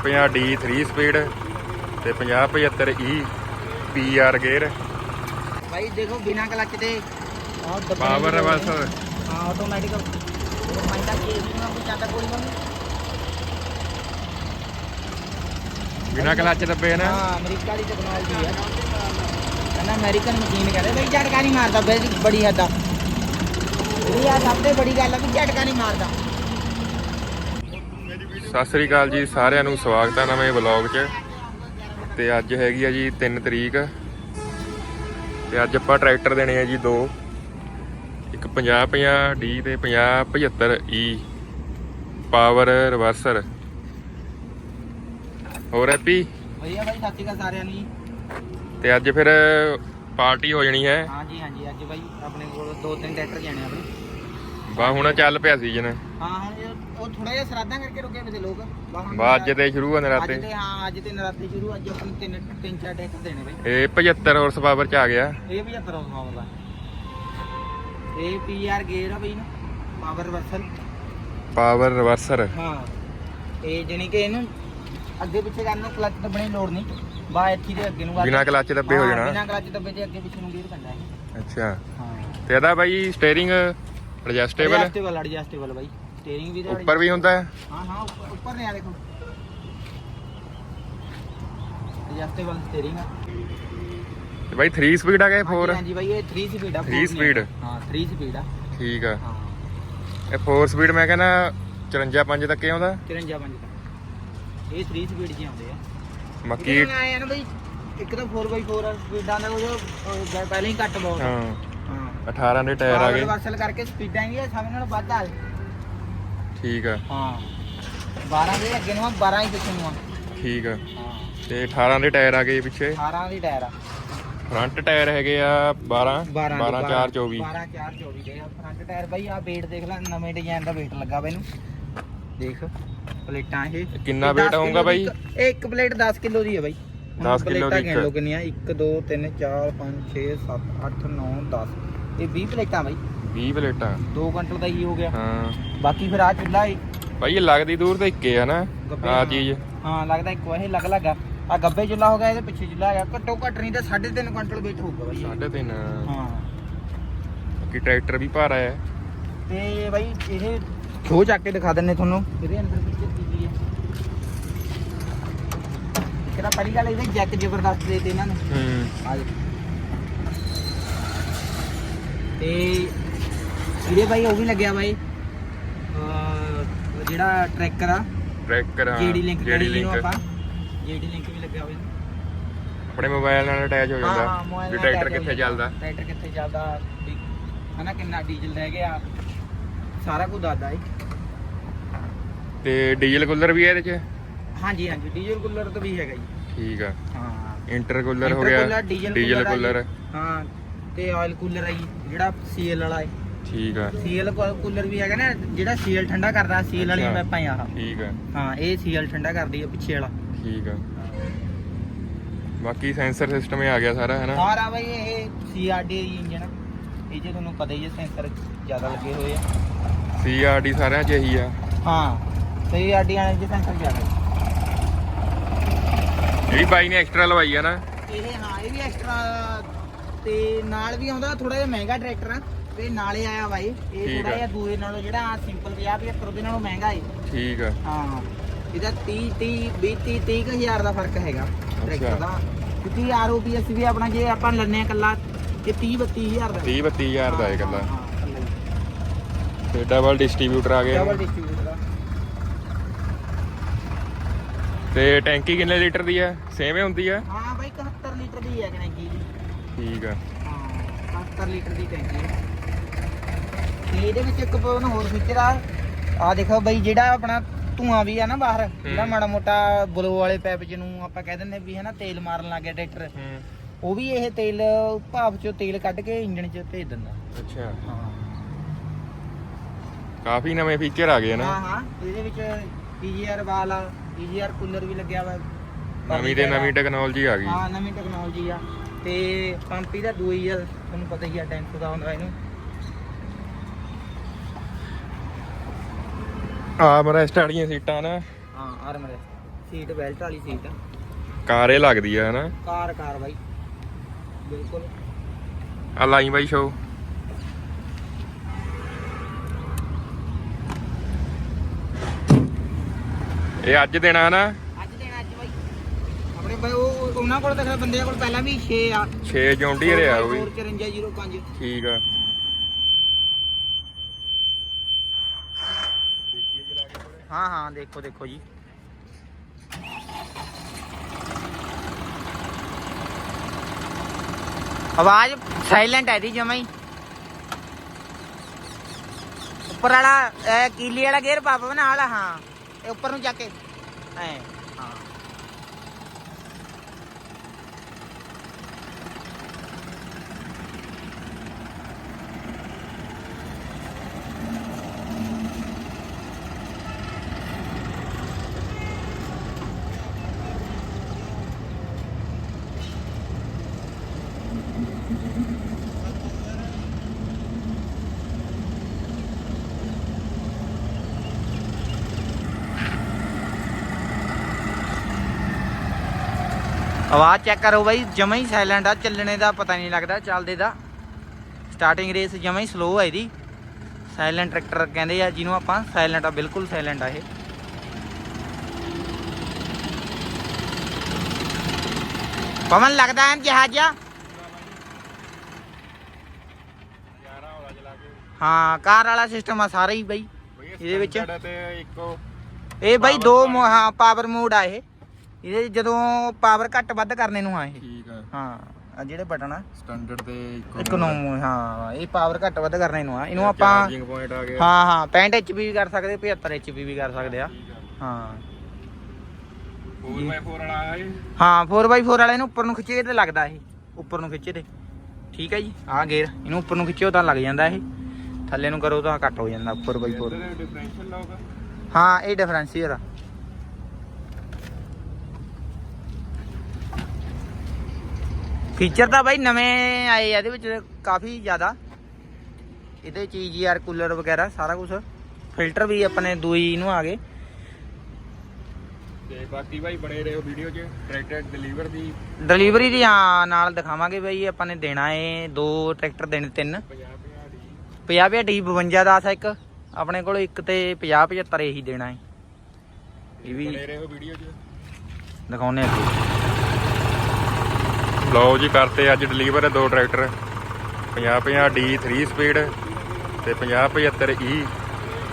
50 D 3 speed ਤੇ 50 75 ਈ PR gear ਭਾਈ ਦੇਖੋ ਬਿਨਾ ਕਲਚ ਦੱਬਣੇ ਪਾਵਰ ਆਟੋਮੈਟਿਕ ਨਾ ਕੋਈ ਕੋਈ ਨਹੀਂ। ਬਿਨਾ ਕਲਚ ਦੱਬੇ ਨਾ? ਹਾਂ ਅਮਰੀਕਾ ਦੀ ਟੈਕਨੋਲੋਜੀ ਹੈ। ਕਹਿੰਦਾ ਅਮਰੀਕਨ ਮਸ਼ੀਨ ਕਹਿੰਦੇ ਬਈ ਝਟਕਾ ਨਹੀਂ ਮਾਰਦਾ ਬੜੀ ਹੱਦਾ ਇਹ ਆ ਸਭ ਤੋਂ ਬੜੀ ਗੱਲ ਆ ਵੀ ਝਟਕਾ ਨਹੀਂ ਮਾਰਦਾ। ਸਤਿ ਸ੍ਰੀ ਅਕਾਲ ਜੀ ਸਾਰਿਆਂ ਨੂੰ ਸਵਾਗਤ ਹੈ ਨਵੇਂ ਵਲੌਗ 'ਚ। ਤੇ ਅੱਜ ਹੈਗੀ ਆ ਜੀ 3 ਤਰੀਕ। ਤੇ ਅੱਜ ਆਪਾਂ ਟਰੈਕਟਰ ਦੇਣੇ ਆ ਜੀ ਦੋ। ਇੱਕ 50 50 ਡੀ ਤੇ 50 75 ਈ। ਪਾਵਰ ਰਿਵਰਸਰ। ਹੋਰ ਹੈਪੀ ਵਧੀਆ ਬਾਈ ਸਤਿ ਸ਼੍ਰੀ ਅਕਾਲ ਸਾਰਿਆਂ ਨੂੰ ਤੇ ਅੱਜ ਫਿਰ ਪਾਰਟੀ ਹੋ ਜਾਣੀ ਹੈ। ਹਾਂਜੀ ਹਾਂਜੀ ਅੱਜ ਬਾਈ ਆਪਣੇ ਕੋਲ ਦੋ ਤਿੰਨ ਟਰੈਕਟਰ ਜਾਣੇ ਆਪਣੇ। ਬਾ ਹੁਣ ਚੱਲ ਪਿਆ ਸੀਜ਼ਨ ਹਾਂ ਹੁਣ ਉਹ ਥੋੜਾ ਜਿਹਾ ਸਰਾਧਾਂ ਕਰਕੇ ਰੁਕੇ ਵੇ ਲੋਕ। ਬਾ ਅੱਜ ਤੇ ਸ਼ੁਰੂ ਆ ਅੱਜ ਨਰਾਤੇ ਤੇ ਹਾਂ ਅੱਜ ਤੇ ਨਰਾਤੇ ਸ਼ੁਰੂ ਅੱਜ ਆਪਣੇ ਤਿੰਨ ਤਿੰਨ ਚਾਰ ਟਰੈਕਟਰ ਦੇਣੇ ਬਾਈ। ਇਹ 75 ਹਾਰਸ ਪਾਵਰ ਚ ਆ ਗਿਆ। ਇਹ ਵੀ 75 ਹਾਰਸ ਦਾ। ਇਹ ਪੀਆਰ ਗੇਅਰ ਆ ਬਈ ਨਾ ਪਾਵਰ ਵਰਸਲ ਪਾਵਰ ਰਿਵਰਸਰ ਹਾਂ ਇਹ ਜਣੀ ਕਿ ਇਹਨੂੰ ਅੱਗੇ ਪਿੱਛੇ ਕਰਨ ਨੂੰ ਕਲਚ ਦੱਬਣੇ ਲੋੜ ਨਹੀਂ। ਬਾ ਇੱਥੇ ਦੇ ਅੱਗੇ ਨੂੰ ਬਿਨਾ ਕਲਚ ਦੱਬੇ ਹੋ ਜਾਣਾ। ਬਿਨਾਂ ਕਲਚ ਦੱਬੇ ਤੇ ਅੱਗੇ ਪਿੱਛੇ ਨੂੰ ਗੇਅਰ ਪੈਂਦਾ ਹੈ ਅੱਛਾ। ਹਾਂ। ਤੇ ਇਹਦਾ ਬਾਈ ਸਟੀਅਰਿੰਗ ਐਡਜਸਟੇਬਲ ਐਡਜਸਟੇਬਲ ਐਡਜਸਟੇਬਲ ਬਾਈ। ਸਟੀਅਰਿੰਗ ਵੀ ਤਾਂ ਉੱਪਰ ਵੀ ਹੁੰਦਾ ਹੈ? ਹਾਂ ਹਾਂ ਉੱਪਰ ਉੱਪਰ ਨੇ ਆ ਦੇਖੋ। ਐਡਜਸਟੇਬਲ ਸਟੀਅਰਿੰਗ ਆ। ਤੇ ਬਾਈ 3 ਸਪੀਡ ਆ ਗਿਆ 4 ਹਾਂਜੀ, ਬਾਈ ਇਹ 3 ਸਪੀਡ ਆ Three four ਨਹੀਂ speed? ਆ। ਹਾਂ 3 ਸਪੀਡ ਆ। ਠੀਕ ਆ। ਹਾਂ। ਇਹ 4 ਸਪੀਡ ਮੈਂ ਕਹਿੰਦਾ 54 5 ਤੱਕ ਆਉਂਦਾ? 53 ਪੰਜ ਦਾ ਇਹ 3 ਸਪੀਡ ਜੀ ਆਉਂਦੇ ਆ। ਮੱਕੀ ਇਹਦੇ ਨਾਲ ਆਏ ਆ ਨਾ ਬਈ ਇੱਕ ਤਾਂ 4x4 ਸਪੀਡਾਂ ਦਾ ਉਹ ਅਹ, ਪਹਿਲਾਂ ਹੀ ਘੱਟ ਬਹੁਤ ਆ। ਹਾਂ। ਹਾਂ। 18 ਦੇ ਟਾਇਰ ਆ ਗਏ। ਵਾਸਲ ਕਰਕੇ ਸਪੀਡਾਂ ਵੀ ਸਭ ਨਾਲ ਵੱਧ ਆ। ਠੀਕ ਆ। ਹਾਂ। 12 ਦੇ ਅੱਗੇ ਨੂੰ ਆ 12 ਹੀ ਪਿੱਛੇ ਨੂੰ ਆ। ਠੀਕ ਆ। ਹਾਂ। ਤੇ 18 ਦੇ ਟਾਇਰ ਆ ਗਏ ਪਿੱਛੇ। 18 ਦੀ ਟਾਇਰ ਆ। ਫਰੰਟ ਟਾਇਰ ਹੈਗੇ ਆ 12 12 12 4 24 12 4 24 ਦੇ ਆ। ਫਰੰਟ ਟਾਇਰ ਬਾਈ ਆ weight ਦੇਖ ਲੈ ਨਵੇਂ ਡਿਜ਼ਾਈਨ ਦਾ weight ਲੱਗਾ ਵਾ ਇਹਨੂੰ। ਦੇਖ ਪਲੇਟਾਂ ਇਹ। ਕਿੰਨਾ ਇਹ 10 weight ਹੋਊਗਾ ਕਿੱਲੋ ਬਾਈ? ਦੀ ਇੱਕ- ਇਹ ਇੱਕ ਪਲੇਟ 10 ਕਿਲੋ ਦੀ ਹੈ ਬਾਈ। 10 ਕਿੱਲੋ ਦੀ ਇੱਕ। ਲਓ ਕਿੰਨੀਆਂ 1 2 3 4 5 6 7 8 9 10 ਇਹ 20 ਪਲੇਟਾਂ ਬਾਈ। 20 ਪਲੇਟਾਂ। 2 ਕੁਇੰਟਲ ਦਾ ਹੀ ਹੋ ਗਿਆ। ਹਾਂ। ਬਾਕੀ ਫਿਰ ਆ ਚੁੱਲਾ ਏ। ਬਾਈ ਇਹ ਲੱਗਦੀ ਦੂਰ ਤਾਂ ਇੱਕੇ ਆ ਨਾ ਗੱਬੇ ਆ। ਚੀਜ਼। ਹਾਂ ਲੱਗਦਾ ਇੱਕ ਵਾਹੇ ਲੱਗ ਲੱਗਾ ਆ। ਗੱਬੇ ਚੁੱਲਾ ਹੋ ਗਿਆ ਇਹਦੇ ਪਿੱਛੇ ਚੁੱਲਾ ਹੈਗਾ। ਘੱਟੋ ਘੱਟ ਨਹੀਂ ਤਾਂ 3.5 ਕੁਇੰਟਲ weight ਹੋਊਗਾ ਬਾਈ ਇਹ। 3.5 ਹਾਂ। ਬਾਕੀ ਟਰੈਕਟਰ ਵੀ ਭਾਰਾ ਹੈ ਤੇ ਬਾਈ ਇਹ ਖੋ ਚੱਕ ਕੇ ਦਿਖਾ ਦਿੰਨੇ ਤੁਹਾਨੂੰ। ਇਹਦੇ ਅੰਦਰ ਪਿੱਛੇ ਕੀ ਕੀ ਹੈ ਕਿਹੜਾ ਪਹਿਲੀ ਗੱਲ ਇਹਦੇ ਜੈਕ ਜ਼ਬਰਦਸਤ ਦੇ ਤੇ ਇਹਨਾਂ ਨੇ। ਹੂੰ। ਆ ਦੇਖੋ। ਤੇ ਇਹਦੇ ਬਾਈ ਉਹ ਵੀ ਲੱਗਿਆ ਬਾਈ। ਅਹ ਜਿਹੜਾ ਟਰੈਕਰ ਆ ਟਰੈਕਰ ਹਾਂ ਜੀਡੀ ਲਿੰਕ ਜਿਹੜੀ ਲਿੰਕ। ਆਪਾਂ। ਜੀਡੀ ਲਿੰਕ ਵੀ ਲੱਗਿਆ ਹੋਇਆ। ਆਪਣੇ ਮੋਬਾਈਲ ਨਾਲ ਅਟੈਚ ਹੋ ਜਾਂਦਾ। ਵੀ ਟਰੈਕਟਰ ਕਿੱਥੇ। ਚੱਲਦਾ। ਟਰੈਕਟਰ ਕਿੱਥੇ ਚੱਲਦਾ ਵੀ ਹਨਾ ਕਿੰਨਾ ਡੀਜ਼ਲ ਰਹਿ ਗਿਆ। ਸਾਰਾ ਕੁਝ ਦੱਸਦਾ ਏ ਤੇ ਡੀਜ਼ਲ ਕੂਲਰ ਵੀ ਹੈ ਇਹਦੇ ਚ? ਹਾਂਜੀ ਹਾਂਜੀ ਡੀਜ਼ਲ ਕੂਲਰ ਤਾਂ ਵੀ ਹੈਗਾ ਜੀ। ਠੀਕ ਆ। ਹਾਂ। ਇੰਟਰਕੂਲਰ ਹੋ Intercooler, ਗਿਆ ਡੀਜ਼ਲ ਕੂਲਰ ਆ ਕੂਲਰ ਜੀ। ਹਾਂ ਤੇ ਆਇਲ ਕੂਲਰ ਆ ਜੀ ਜਿਹੜਾ ਸੀਐਲ ਵਾਲਾ ਹੈ। ਠੀਕ ਆ। ਸੀਐਲ ਕੂਲਰ ਵੀ ਹੈਗਾ ਨਾ ਜਿਹੜਾ ਸੀਐਲ ਠੰਡਾ ਕਰਦਾ ਸੀਐਲ ਵਾਲੀਆਂ ਅੱਛਾ। ਪੈਪਾਂ ਆ। ਠੀਕ ਆ। ਹਾਂ ਇਹ ਸੀਐਲ ਠੰਡਾ ਕਰਦੀ ਆ ਪਿੱਛੇ ਵਾਲਾ। ਠੀਕ ਆ। ਬਾਕੀ ਸੈਂਸਰ ਸਿਸਟਮ ਹੀ ਆ ਗਿਆ ਸਾਰਾ ਹੈ ਨਾ ਸਾਰਾ ਬਈ ਇਹ ਸੀਆਰਡੀ ਇੰਜਨ ਇਹ ਜੇ ਤੁਹਾਨੂੰ ਪਤਾ ਹੀ ਹੈ ਸੈਂਸਰ ਜ਼ਿਆਦਾ ਲੱਗੇ ਹੋਏ ਆ। ਸੀਆਰਡੀ ਸਾਰਿਆਂ ਚ ਇਹੀ ਆ। ਹਾਂ ਸੀਆਰਡੀ ਵਾਲੇ ਚ ਸੈਂਸਰ ਜ਼ਿਆਦਾ। ਇਹ ਵੀ ਬਾਈ ਨੇ ਐਕਸਟਰਾ ਲਵਾਈ ਆ ਨਾ। ਇਹ ਹਾਂ ਇਹ ਵੀ ਐਕਸਟਰਾ ਤੇ ਨਾਲ ਵੀ ਆਉਂਦਾ ਥੋੜਾ ਜਿਹਾ ਮਹਿੰਗਾ ਟਰੈਕਟਰ ਆ। ਤੇ ਨਾਲੇ ਆਇਆ ਬਾਈ ਇਹ ਠੀਕ ਥੋੜਾ ਆ। ਜਿਹਾ ਦੂਏ ਨਾਲੋਂ ਜਿਹੜਾ ਸਿੰਪਲ 50 75 ਉਹਦੇ ਨਾਲੋਂ ਮਹਿੰਗਾ ਏ। ਠੀਕ ਆ। ਹਾਂ ਇਹਦਾ 30 30 20 30 30 ਕੁ ਹਜ਼ਾਰ ਦਾ ਫ਼ਰਕ ਹੈਗਾ ਟਰੈਕਟਰ ਦਾ। ਕਿਉਂਕਿ ਆਰਓਪੀਐਸ ਵੀ ਆਪਣਾ ਜੇ ਆਪਾਂ ਲੈਣੇ ਆ ਕੱਲਾ ਇਹ 30 32 ਹਜ਼ਾਰ ਦਾ। 30 32000 ਦਾ ਇਹ ਹੀ। ਤੇ ਡਬਲ ਡਿਸਟ੍ਰੀਬਿਊਟਰ ਆ ਗਿਆ ਡਬਲ ਡਿਸਟ੍ਰੀਬਿਊਟਰ ਦਾ ਤੇ ਟੈਂਕੀ ਕਿੰਨੇ ਲੀਟਰ ਦੀ ਆ? ਸੇਮ ਹੀ ਹੁੰਦੀ ਆ? ਹਾਂ ਬਾਈ 71 ਲੀਟਰ ਦੀ ਹੈ ਟੈਂਕੀ ਜੀ। ਠੀਕ ਆ। ਹਾਂ 71 ਲੀਟਰ ਦੀ ਟੈਂਕੀ ਹੈ ਤੇ ਇਹਦੇ ਵਿੱਚ ਇੱਕ ਪਨ ਹੋਰ ਫੀਚਰ ਆ। ਆ ਦੇਖੋ ਬਈ ਜਿਹੜਾ ਆਪਣਾ ਧੂਆਂ ਵੀ ਆ ਨਾ ਬਾਹਰ ਜਿਹੜਾ ਮਾੜਾ ਮੋਟਾ ਬਲੋ ਵਾਲੇ ਪੈਪ ਚ ਨੂੰ ਆਪਾਂ ਕਹਿ ਦਿੰਦੇ ਵੀ ਹਨਾ ਤੇਲ ਮਾਰਨ ਲੱਗ ਗਿਆ ਟਰੈਕਟਰ। ਹੂੰ। ਉਹ ਵੀ ਇਹ ਤੇਲ ਭਾਪ ਚੋਂ ਤੇਲ ਕੱਢ ਕੇ ਇੰਜਣ 'ਚ ਭੇਜ ਦਿੰਦਾ। ਅੱਛਾ। ਹਾਂ। ਕਾਫੀ ਨਵੇਂ ਫੀਚਰ ਆ ਗਏ ਨਾ। ਹਾਂ ਹਾਂ। ਇਹਦੇ ਵਿੱਚ ਈਜੀਆਰ ਵਾਲ ਈਜੀਆਰ ਕੂਲਰ ਵੀ ਲੱਗਿਆ ਵਾ। ਨਵੀਂ ਤੇ ਨਵੀਂ ਟੈਕਨੋਲੋਜੀ ਆ ਗਈ। ਹਾਂ ਨਵੀਂ ਟੈਕਨੋਲੋਜੀ ਆ। ਤੇ ਪੰਪ ਇਹਦਾ ਦੂਈ ਆ ਤੁਹਾਨੂੰ ਪਤਾ ਹੀ ਆ ਟੈਂਕ ਦਾ ਹੁੰਦਾ ਇਹਨੂੰ। ਆਰਮ ਰੈਸਟ ਵਾਲੀਆਂ ਸੀਟਾਂ ਨਾ। ਹਾਂ ਆਰਮ ਸੀਟ ਬੈਲਟ ਵਾਲੀ ਸੀਟ। ਆ ਕਾਰੇ ਲੱਗਦੀ ਆ ਹਨਾ? ਕਾਰ ਕਾਰ ਬਾਈ। ਬਿਲਕੁਲ। ਆ ਲਾਈ ਬਾਈ ਸ਼ੋ ਇਹ ਅੱਜ ਦੇਣਾ ਨਾ? ਅੱਜ ਦੇਣਾ ਅੱਜ ਬਾਈ। ਆਪਣੇ ਬਾਈ ਉਹ ਉਹਨਾਂ ਕੋਲ ਤਾਂ ਬੰਦਿਆਂ ਕੋਲ ਪਹਿਲਾਂ ਵੀ 6 ਆ। 6 ਜੌਂਡੀਅਰ ਆ ਉਹ ਵੀ। 5405 ਠੀਕ ਆ। ਹਾਂ ਹਾਂ ਦੇਖੋ ਦੇਖੋ ਜੀ। ਆਵਾਜ਼ ਸਾਇਲੈਂਟ ਹੈ ਦੀ ਜਮਾ ਹੀ। ਉੱਪਰ ਵਾਲਾ ਇਹ ਕੀਲੀ ਵਾਲਾ ਗੇਅਰ ਪਾਪਾ ਨਾ ਵਾਲਾ ਹਾਂ। ਇਹ ਉੱਪਰ ਨੂੰ ਜਾ ਕੇ। ਐ। ਹਾਂ। ਆਵਾਜ਼ ਚੈੱਕ ਕਰੋ ਬਾਈ ਜਮਾ ਹੀ ਸਾਇਲੈਂਟ ਆ ਚੱਲਣੇ ਦਾ ਪਤਾ ਨਹੀਂ ਲੱਗਦਾ ਚੱਲਦੇ ਦਾ। ਸਟਾਰਟਿੰਗ ਰੇਸ ਜਮਾ ਹੀ ਸਲੋ ਆ ਇਹਦੀ। ਸਾਇਲੈਂਟ ਟਰੈਕਟਰ ਕਹਿੰਦੇ ਆ ਜਿਹਨੂੰ ਆਪਾਂ ਸਾਇਲੈਂਟ ਆ ਬਿਲਕੁਲ ਸਾਇਲੈਂਟ ਆ ਇਹ। ਪਵਨ ਲੱਗਦਾ ਹੈ ਜਹਾਜ਼ਾ ਹਾਂ ਕਾਰ ਵਾਲਾ ਸਿਸਟਮ ਆ ਸਾਰਾ ਹੀ ਬਾਈ ਇਹਦੇ ਵਿੱਚ। ਇਹ ਬਾਈ ਦੋ ਹਾਂ ਪਾਵਰ ਮੋਡ ਆ ਇਹ। ਇਹਦੇ ਜਦੋਂ ਪਾਵਰ ਘੱਟ ਵੱਧ ਕਰਨੇ ਨੂੰ ਆ ਇਹ। ਠੀਕ ਆ। ਹਾਂ ਆ ਜਿਹੜੇ ਬਟਨ ਆ। ਸਟੈਂਡਰਡ ਤੇ ਇੱਕੋ ਇੱਕ ਨੂੰ ਹਾਂ ਇਹ ਪਾਵਰ ਘੱਟ ਵੱਧ ਕਰਨੇ ਨੂੰ ਆ। ਇਹਨੂੰ ਆਪਾਂ ਚਾਰਜਿੰਗ ਪੁਆਇੰਟ ਆ ਗਿਆ। ਹਾਂ ਹਾਂ 65 HP ਵੀ ਕਰ ਸਕਦੇ 75 HP ਵੀ ਕਰ ਸਕਦੇ ਆ। ਹਾਂ। 4x4 ਵਾਲਾ ਆ ਇਹ? ਹਾਂ 4x4 ਵਾਲੇ ਨੂੰ ਉੱਪਰ ਨੂੰ ਖਿੱਚੇ ਤੇ ਲੱਗਦਾ ਇਹ। ਉੱਪਰ ਨੂੰ ਖਿੱਚੇ ਤੇ। ਠੀਕ ਹੈ ਜੀ ਆਹ ਗੇਅਰ ਇਹਨੂੰ ਉੱਪਰ ਨੂੰ ਖਿੱਚਿਓ ਤਾਂ ਲੱਗ ਜਾਂਦਾ ਇਹ। ਥੱਲੇ ਨੂੰ ਕਰੋ ਤਾਂ ਘੱਟ ਹੋ ਜਾਂਦਾ 4x4 ਡਿਫਰੈਂਸ਼ੀਅਲ ਲੌਕ ਹਾਂ ਇਹ ਡਿਫਰੈਂਸ਼ੀਅਰ ਆ। ਫੀਚਰ ਤਾਂ ਬਾਈ ਨਵੇਂ ਆਏ ਆ ਇਹਦੇ ਵਿੱਚ ਕਾਫੀ ਜ਼ਿਆਦਾ। ਇਹਦੇ ਚ ਜੀਆਰ ਕੂਲਰ ਵਗੈਰਾ ਸਾਰਾ ਕੁਝ ਫਿਲਟਰ ਵੀ ਆਪਣੇ ਦੂਈ ਨੂੰ ਆ ਗਏ। ਤੇ ਬਾਕੀ ਭਾਈ ਬਣੇ ਰਹੋ ਵੀਡੀਓ 'ਚ ਟਰੈਕਟਰ ਡਿਲੀਵਰ ਦੀ। ਡਿਲੀਵਰੀ ਦੀ ਹਾਂ ਨਾਲ ਦਿਖਾਵਾਂਗੇ ਬਾਈ ਆਪਾਂ ਨੇ ਦੇਣਾ ਏ ਦੋ ਟਰੈਕਟਰ ਦੇਣੇ ਤਿੰਨ। 50 50 ਦੀ 50 ਡੀ 52 ਦਾ ਇੱਕ। ਆਪਣੇ ਕੋਲ ਇੱਕ ਤੇ 50 75 ਇਹੀ ਦੇਣਾ ਏ। ਇਹ ਵੀ ਬਣੇ ਰਹੋ ਵੀਡੀਓ 'ਚ। ਦਿਖਾਉਣੇ ਅੱਗੇ। ਲਓ ਜੀ ਕਰਤੇ ਅੱਜ ਡਿਲੀਵਰ ਦੋ ਟਰੈਕਟਰ। 50 50 ਡੀ 3 ਸਪੀਡ ਤੇ 50 75 ਈ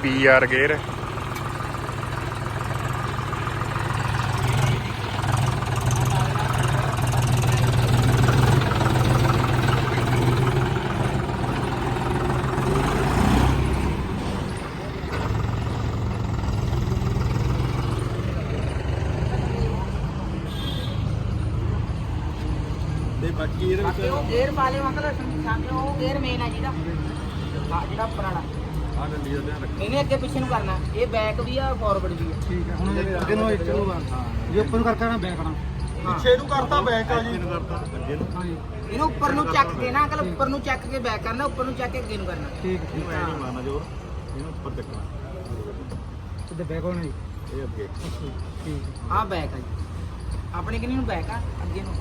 ਪੀ ਆਰ ਗੇਅਰ ਤੇ ਬਾਕੀ ਇਹਦੇ ਬਾਕੀ ਉਹ ਗੇਅਰ ਪਾ ਲਿਓ ਅੰਕਲ ਸਾਹਮਣੇ ਉਹ ਗੇਅਰ ਮੇਨ ਆ ਜਿਹਦਾ ਆਹ ਜਿਹੜਾ ਉੱਪਰ ਵਾਲਾ। ਆ ਡੰਡੀ ਦਾ ਧਿਆਨ ਰੱਖੋ। ਇਹਨੇ ਅੱਗੇ ਪਿੱਛੇ ਨੂੰ ਕਰਨਾ ਇਹ ਬੈਕ ਵੀ ਆ ਫਾਰਵਰਡ ਵੀ ਆ। ਠੀਕ ਹੈ ਹੁਣ ਅੱਗੇ ਨੂੰ ਇੱਥੇ ਨੂੰ ਜੇ ਉੱਪਰ ਨੂੰ ਕਰਕੇ ਨਾ ਬੈਕ ਆਣਾ ਪਿੱਛੇ ਨੂੰ ਕਰਤਾ ਬੈਕ ਆ ਜੀ। ਕਰਤਾ ਅੱਗੇ ਨੂੰ। ਇਹਨੂੰ ਉੱਪਰ ਨੂੰ ਚੱਕ ਕੇ ਨਾ ਅੰਕਲ ਉੱਪਰ ਨੂੰ ਚੱਕ ਕੇ ਬੈਕ ਕਰਨਾ ਉੱਪਰ ਨੂੰ ਚੱਕ ਕੇ ਅੱਗੇ ਨੂੰ ਕਰਨਾ। ਠੀਕ ਠੀਕ ਹਾਂ। ਮਾਰਨਾ ਜੋਰ ਇਹਨੂੰ ਉੱਪਰ ਚੱਕਣਾ। ਤੇ ਬੈਕ ਹੋਣਾ ਜੀ। ਇਹ ਅੱਗੇ। ਠੀਕ ਆਹ ਬੈਕ ਆ ਜੀ। ਆਪਣੇ ਕਿੰਨੀ ਨੂੰ ਬੈਕ ਆ? ਅੱਗੇ ਨੂੰ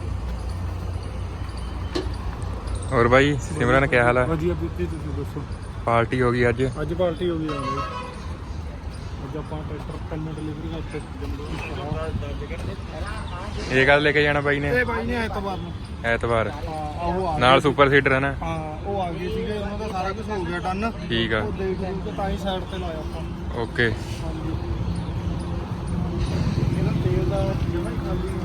ਹੋਰ ਬਾਈ ਸਿਮਰਨ ਕੀ ਹਾਲ ਆ? ਵਧੀਆ ਬੀਤੀ ਤੁਸੀਂ ਦੱਸੋ? ਪਾਰਟੀ ਹੋ ਗਈ ਅੱਜ। ਅੱਜ ਪਾਰਟੀ ਹੋ ਗਈ ਆ ਬਈ। ਅੱਜ ਆਪਾਂ ਟਰੈਕਟਰ ਕੰਨ ਡਿਲੀਵਰੀ ਇੱਥੇ ਇਹ ਗੱਲ ਲੈ ਕੇ ਜਾਣਾ ਬਾਈ ਨੇ? ਇਹ ਬਾਈ ਨੇ ਐਤਵਾਰ ਨੂੰ। ਐਤਵਾਰ। ਹਾਂ ਉਹ ਆ ਨਾਲ ਸੁਪਰ ਸੀਡਰ ਹੈ ਨਾ? ਹਾਂ ਉਹ ਆ ਗਏ ਸੀਗੇ ਉਹਨਾਂ ਦਾ ਸਾਰਾ ਕੁਝ ਹੋ ਗਿਆ ਡਨ ਠੀਕ ਆ। ਉਹ ਦੇਖ ਦੂਖ ਕੇ ਤਾਂ ਹੀ ਸਾਈਡ ਤੇ ਲਾਇਆ ਆਪਾਂ। ਓਕੇ। ਹਾਂਜੀ। ਇਹਦਾ ਤੇਲ ਦਾ ਹੀ ਖਾਲੀ